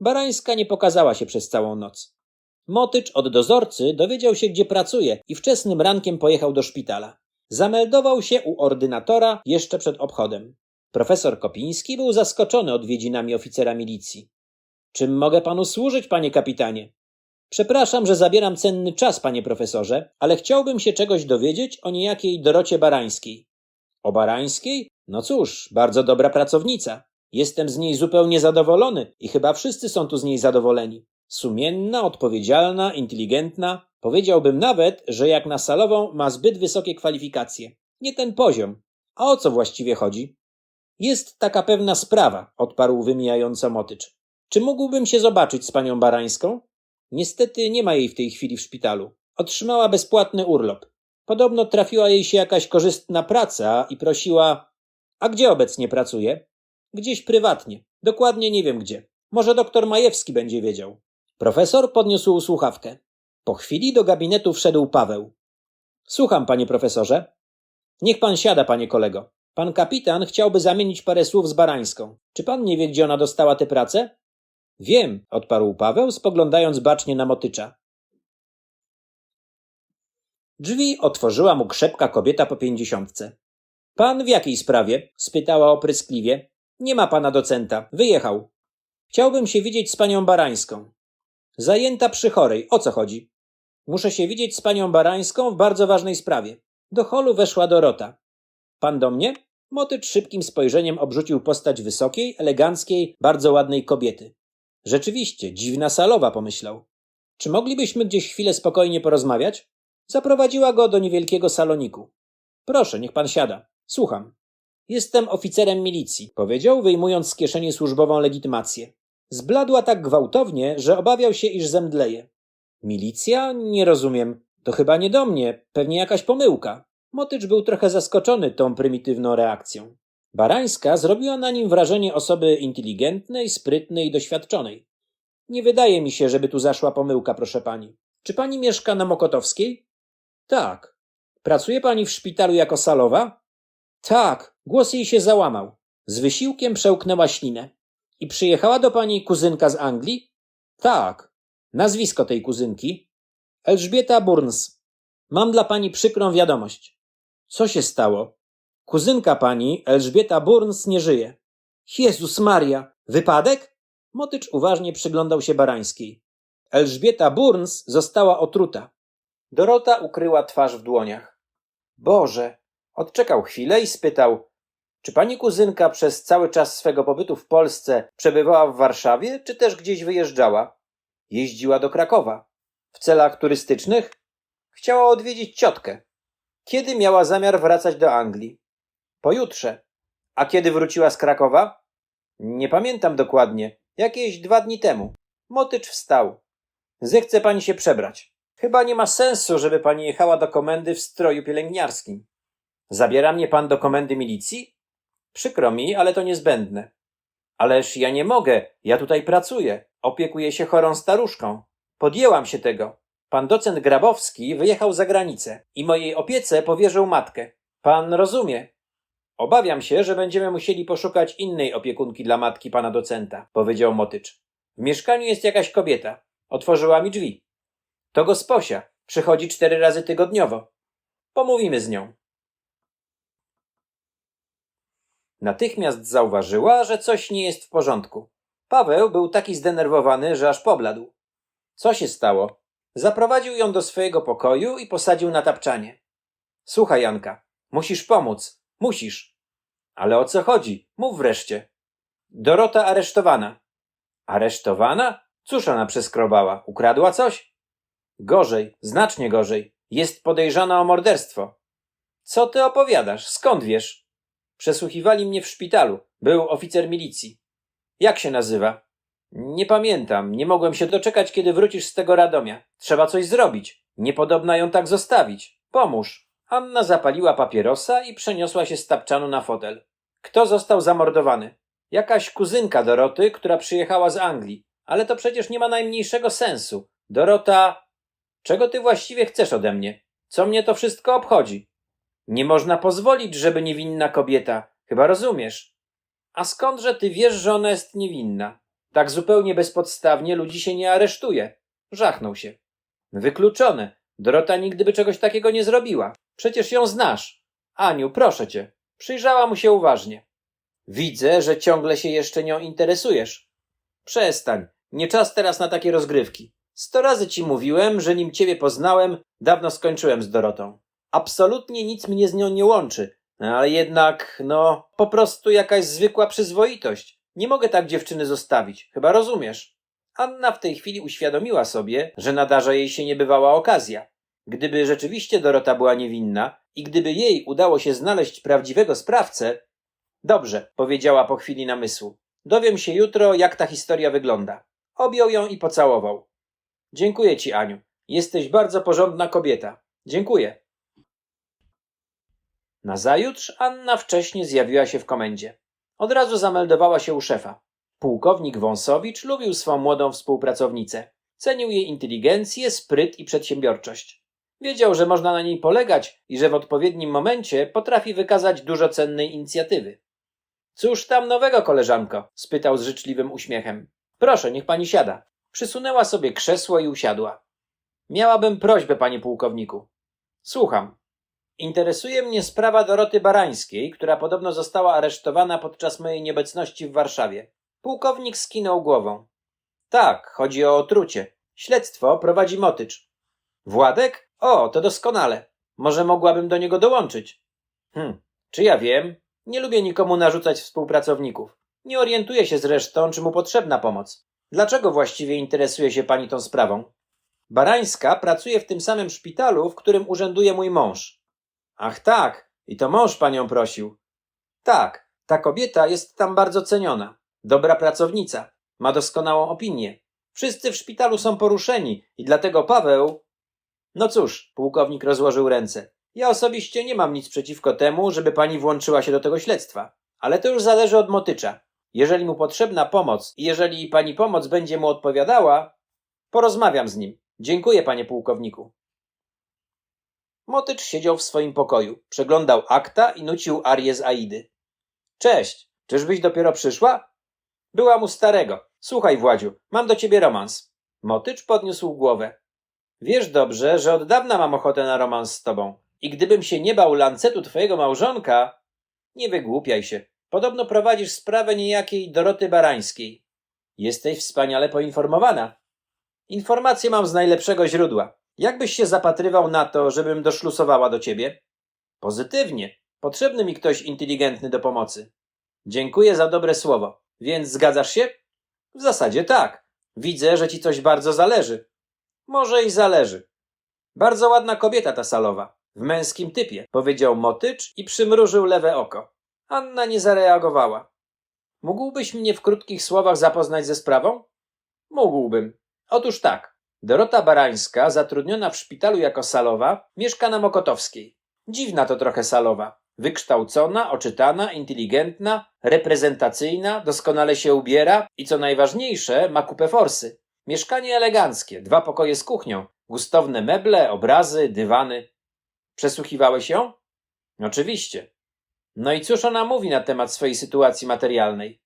Barańska nie pokazała się przez całą noc. Motycz od dozorcy dowiedział się, gdzie pracuje i wczesnym rankiem pojechał do szpitala. Zameldował się u ordynatora jeszcze przed obchodem. Profesor Kopiński był zaskoczony odwiedzinami oficera milicji. Czym mogę panu służyć, panie kapitanie? Przepraszam, że zabieram cenny czas, panie profesorze, ale chciałbym się czegoś dowiedzieć o niejakiej Dorocie Barańskiej. O Barańskiej? No cóż, bardzo dobra pracownica. Jestem z niej zupełnie zadowolony i chyba wszyscy są tu z niej zadowoleni. Sumienna, odpowiedzialna, inteligentna. Powiedziałbym nawet, że jak na salową ma zbyt wysokie kwalifikacje. Nie ten poziom. A o co właściwie chodzi? Jest taka pewna sprawa, odparł wymijająco Motycz. Czy mógłbym się zobaczyć z panią Barańską? Niestety nie ma jej w tej chwili w szpitalu. Otrzymała bezpłatny urlop. Podobno trafiła jej się jakaś korzystna praca i prosiła. A gdzie obecnie pracuje? Gdzieś prywatnie. Dokładnie nie wiem gdzie. Może doktor Majewski będzie wiedział. Profesor podniósł słuchawkę. Po chwili do gabinetu wszedł Paweł. Słucham, panie profesorze. Niech pan siada, panie kolego. Pan kapitan chciałby zamienić parę słów z Barańską. Czy pan nie wie, gdzie ona dostała tę pracę? Wiem, odparł Paweł, spoglądając bacznie na motycza. Drzwi otworzyła mu krzepka kobieta po pięćdziesiątce. Pan w jakiej sprawie? spytała opryskliwie. Nie ma pana docenta. Wyjechał. Chciałbym się widzieć z panią Barańską. Zajęta przy chorej. O co chodzi? Muszę się widzieć z panią Barańską w bardzo ważnej sprawie. Do holu weszła Dorota. Pan do mnie? Motycz szybkim spojrzeniem obrzucił postać wysokiej, eleganckiej, bardzo ładnej kobiety. Rzeczywiście, dziwna salowa, pomyślał. Czy moglibyśmy gdzieś chwilę spokojnie porozmawiać? Zaprowadziła go do niewielkiego saloniku. Proszę, niech pan siada. Słucham. Jestem oficerem milicji, powiedział, wyjmując z kieszeni służbową legitymację. Zbladła tak gwałtownie, że obawiał się, iż zemdleje. Milicja? Nie rozumiem. To chyba nie do mnie, pewnie jakaś pomyłka. Motycz był trochę zaskoczony tą prymitywną reakcją. Barańska zrobiła na nim wrażenie osoby inteligentnej, sprytnej i doświadczonej. Nie wydaje mi się, żeby tu zaszła pomyłka, proszę pani. Czy pani mieszka na Mokotowskiej? Tak. Pracuje pani w szpitalu jako salowa? Tak. Głos jej się załamał. Z wysiłkiem przełknęła ślinę. I przyjechała do pani kuzynka z Anglii? Tak. Nazwisko tej kuzynki? Elżbieta Burns. Mam dla pani przykrą wiadomość. Co się stało? Kuzynka pani, Elżbieta Burns, nie żyje. Jezus Maria! Wypadek? Motycz uważnie przyglądał się Barańskiej. Elżbieta Burns została otruta. Dorota ukryła twarz w dłoniach. Boże! Odczekał chwilę i spytał, czy pani kuzynka przez cały czas swego pobytu w Polsce przebywała w Warszawie, czy też gdzieś wyjeżdżała? Jeździła do Krakowa. W celach turystycznych? Chciała odwiedzić ciotkę. Kiedy miała zamiar wracać do Anglii? Pojutrze. A kiedy wróciła z Krakowa? Nie pamiętam dokładnie. Jakieś dwa dni temu. Motycz wstał. Zechce pani się przebrać. Chyba nie ma sensu, żeby pani jechała do komendy w stroju pielęgniarskim. Zabiera mnie pan do komendy milicji? Przykro mi, ale to niezbędne. Ależ ja nie mogę. Ja tutaj pracuję. Opiekuję się chorą staruszką. Podjęłam się tego. Pan docent Grabowski wyjechał za granicę i mojej opiece powierzył matkę. Pan rozumie. Obawiam się, że będziemy musieli poszukać innej opiekunki dla matki pana docenta, powiedział Motycz. W mieszkaniu jest jakaś kobieta. Otworzyła mi drzwi. To gosposia. Przychodzi cztery razy tygodniowo. Pomówimy z nią. Natychmiast zauważyła, że coś nie jest w porządku. Paweł był taki zdenerwowany, że aż pobladł. Co się stało? Zaprowadził ją do swojego pokoju i posadził na tapczanie. Słuchaj, Janka, musisz pomóc. Musisz. Ale o co chodzi? Mów wreszcie. Dorota aresztowana. Aresztowana? Cóż ona przeskrobała? Ukradła coś? Gorzej, znacznie gorzej. Jest podejrzana o morderstwo. Co ty opowiadasz? Skąd wiesz? Przesłuchiwali mnie w szpitalu. Był oficer milicji. Jak się nazywa? Nie pamiętam. Nie mogłem się doczekać, kiedy wrócisz z tego Radomia. Trzeba coś zrobić. Niepodobna ją tak zostawić. Pomóż. Anna zapaliła papierosa i przeniosła się z tapczanu na fotel. Kto został zamordowany? Jakaś kuzynka Doroty, która przyjechała z Anglii. Ale to przecież nie ma najmniejszego sensu. Dorota. Czego ty właściwie chcesz ode mnie? Co mnie to wszystko obchodzi? Nie można pozwolić, żeby niewinna kobieta. Chyba rozumiesz. A skądże ty wiesz, że ona jest niewinna? Tak zupełnie bezpodstawnie ludzi się nie aresztuje. Żachnął się. Wykluczone. Dorota nigdy by czegoś takiego nie zrobiła. Przecież ją znasz. Aniu, proszę cię. Przyjrzała mu się uważnie. Widzę, że ciągle się jeszcze nią interesujesz. Przestań. Nie czas teraz na takie rozgrywki. Sto razy ci mówiłem, że nim ciebie poznałem, dawno skończyłem z Dorotą. Absolutnie nic mnie z nią nie łączy, ale jednak, no, po prostu jakaś zwykła przyzwoitość. Nie mogę tak dziewczyny zostawić, chyba rozumiesz. Anna w tej chwili uświadomiła sobie, że nadarza jej się niebywała okazja. Gdyby rzeczywiście Dorota była niewinna i gdyby jej udało się znaleźć prawdziwego sprawcę, dobrze, powiedziała po chwili namysłu. Dowiem się jutro, jak ta historia wygląda. Objął ją i pocałował. Dziękuję ci, Aniu. Jesteś bardzo porządna kobieta. Dziękuję. Nazajutrz Anna wcześnie zjawiła się w komendzie. Od razu zameldowała się u szefa. Pułkownik Wąsowicz lubił swą młodą współpracownicę. Cenił jej inteligencję, spryt i przedsiębiorczość. Wiedział, że można na niej polegać i że w odpowiednim momencie potrafi wykazać dużo cennej inicjatywy. Cóż tam nowego, koleżanko? spytał z życzliwym uśmiechem. Proszę, niech pani siada. Przysunęła sobie krzesło i usiadła. Miałabym prośbę, panie pułkowniku. Słucham. Interesuje mnie sprawa Doroty Barańskiej, która podobno została aresztowana podczas mojej nieobecności w Warszawie. Pułkownik skinął głową. Tak, chodzi o otrucie. Śledztwo prowadzi Motycz. Władek? O, to doskonale. Może mogłabym do niego dołączyć. Hm, czy ja wiem? Nie lubię nikomu narzucać współpracowników. Nie orientuję się zresztą, czy mu potrzebna pomoc. Dlaczego właściwie interesuje się pani tą sprawą? Barańska pracuje w tym samym szpitalu, w którym urzęduje mój mąż. Ach tak, i to mąż panią prosił. Tak, ta kobieta jest tam bardzo ceniona. Dobra pracownica. Ma doskonałą opinię. Wszyscy w szpitalu są poruszeni i dlatego Paweł. No cóż, pułkownik rozłożył ręce. Ja osobiście nie mam nic przeciwko temu, żeby pani włączyła się do tego śledztwa. Ale to już zależy od motycza. Jeżeli mu potrzebna pomoc i jeżeli pani pomoc będzie mu odpowiadała, porozmawiam z nim. Dziękuję, panie pułkowniku. Motycz siedział w swoim pokoju, przeglądał akta i nucił arię z Aidy. Cześć, czyżbyś dopiero przyszła? Byłam u starego. Słuchaj, Władziu, mam do ciebie romans. Motycz podniósł głowę. Wiesz dobrze, że od dawna mam ochotę na romans z tobą. I gdybym się nie bał lancetu twojego małżonka... Nie wygłupiaj się. Podobno prowadzisz sprawę niejakiej Doroty Barańskiej. Jesteś wspaniale poinformowana. Informacje mam z najlepszego źródła. Jakbyś się zapatrywał na to, żebym doszlusowała do ciebie? Pozytywnie. Potrzebny mi ktoś inteligentny do pomocy. Dziękuję za dobre słowo. Więc zgadzasz się? W zasadzie tak. Widzę, że ci coś bardzo zależy. Może i zależy. Bardzo ładna kobieta ta salowa. W męskim typie, powiedział Motycz i przymrużył lewe oko. Anna nie zareagowała. Mógłbyś mnie w krótkich słowach zapoznać ze sprawą? Mógłbym. Otóż tak. Dorota Barańska, zatrudniona w szpitalu jako salowa, mieszka na Mokotowskiej. Dziwna to trochę salowa. Wykształcona, oczytana, inteligentna, reprezentacyjna, doskonale się ubiera i co najważniejsze, ma kupę forsy. Mieszkanie eleganckie, dwa pokoje z kuchnią, gustowne meble, obrazy, dywany. Przesłuchiwałeś ją? Oczywiście. No i cóż ona mówi na temat swojej sytuacji materialnej?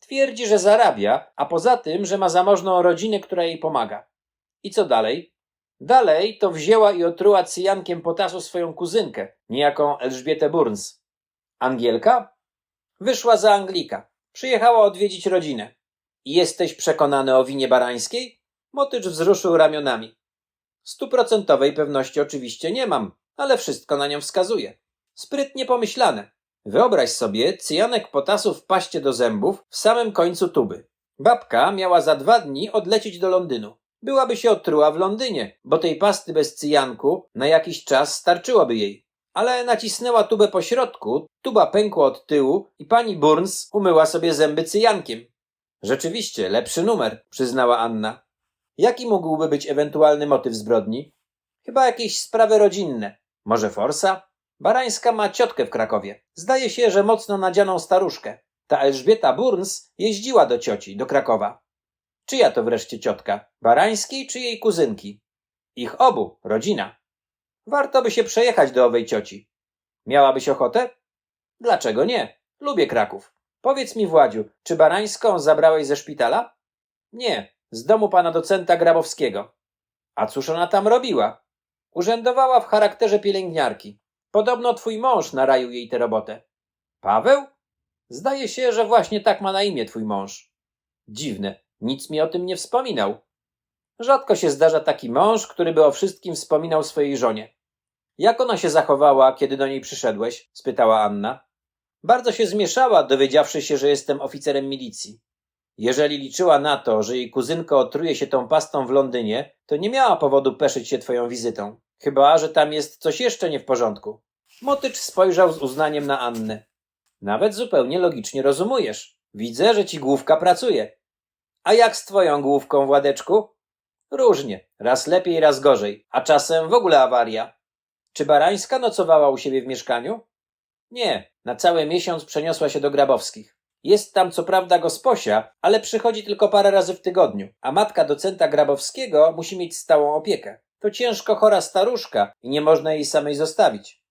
Twierdzi, że zarabia, a poza tym, że ma zamożną rodzinę, która jej pomaga. I co dalej? Dalej to wzięła i otruła cyjankiem potasu swoją kuzynkę, niejaką Elżbietę Burns. Angielka? Wyszła za Anglika. Przyjechała odwiedzić rodzinę. Jesteś przekonany o winie barańskiej? Motycz wzruszył ramionami. Stuprocentowej pewności oczywiście nie mam, ale wszystko na nią wskazuje. Sprytnie pomyślane. Wyobraź sobie cyjanek potasu w paście do zębów w samym końcu tuby. Babka miała za dwa dni odlecieć do Londynu. Byłaby się otruła w Londynie, bo tej pasty bez cyjanku na jakiś czas starczyłoby jej. Ale nacisnęła tubę po środku, tuba pękła od tyłu i pani Burns umyła sobie zęby cyjankiem. Rzeczywiście, lepszy numer, przyznała Anna. Jaki mógłby być ewentualny motyw zbrodni? Chyba jakieś sprawy rodzinne. Może forsa? Barańska ma ciotkę w Krakowie. Zdaje się, że mocno nadzianą staruszkę. Ta Elżbieta Burns jeździła do cioci, do Krakowa. Czyja to wreszcie ciotka? Barańskiej czy jej kuzynki? Ich obu, rodzina. Warto by się przejechać do owej cioci. Miałabyś ochotę? Dlaczego nie? Lubię Kraków. Powiedz mi, Władziu, czy Barańską zabrałeś ze szpitala? Nie, z domu pana docenta Grabowskiego. A cóż ona tam robiła? Urzędowała w charakterze pielęgniarki. Podobno twój mąż naraił jej tę robotę. Paweł? Zdaje się, że właśnie tak ma na imię twój mąż. Dziwne, nic mi o tym nie wspominał. Rzadko się zdarza taki mąż, który by o wszystkim wspominał swojej żonie. Jak ona się zachowała, kiedy do niej przyszedłeś? spytała Anna. Bardzo się zmieszała, dowiedziawszy się, że jestem oficerem milicji. Jeżeli liczyła na to, że jej kuzynka otruje się tą pastą w Londynie, to nie miała powodu peszyć się twoją wizytą. Chyba, że tam jest coś jeszcze nie w porządku. Motycz spojrzał z uznaniem na Annę. Nawet zupełnie logicznie rozumujesz. Widzę, że ci główka pracuje. A jak z twoją główką, Władeczku? Różnie. Raz lepiej, raz gorzej. A czasem w ogóle awaria. Czy Barańska nocowała u siebie w mieszkaniu? Nie. Na cały miesiąc przeniosła się do Grabowskich. Jest tam co prawda gosposia, ale przychodzi tylko parę razy w tygodniu, a matka docenta Grabowskiego musi mieć stałą opiekę. To ciężko chora staruszka i nie można jej samej zostawić.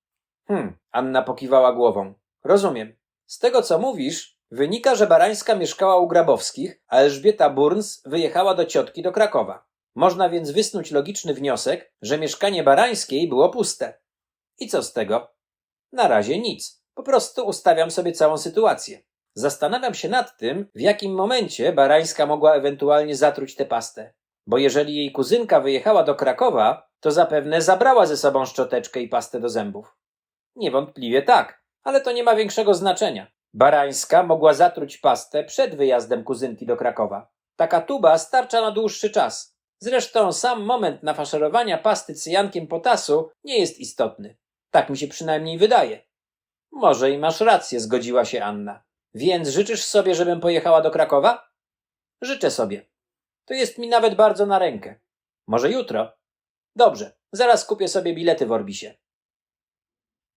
Hm, Anna pokiwała głową. Rozumiem. Z tego co mówisz, wynika, że Barańska mieszkała u Grabowskich, a Elżbieta Burns wyjechała do ciotki do Krakowa. Można więc wysnuć logiczny wniosek, że mieszkanie Barańskiej było puste. I co z tego? Na razie nic. Po prostu ustawiam sobie całą sytuację. Zastanawiam się nad tym, w jakim momencie Barańska mogła ewentualnie zatruć tę pastę. Bo jeżeli jej kuzynka wyjechała do Krakowa, to zapewne zabrała ze sobą szczoteczkę i pastę do zębów. Niewątpliwie tak, ale to nie ma większego znaczenia. Barańska mogła zatruć pastę przed wyjazdem kuzynki do Krakowa. Taka tuba starcza na dłuższy czas. Zresztą sam moment nafaszerowania pasty cyjankiem potasu nie jest istotny. Tak mi się przynajmniej wydaje. Może i masz rację, zgodziła się Anna. Więc życzysz sobie, żebym pojechała do Krakowa? Życzę sobie. To jest mi nawet bardzo na rękę. Może jutro? Dobrze, zaraz kupię sobie bilety w Orbisie.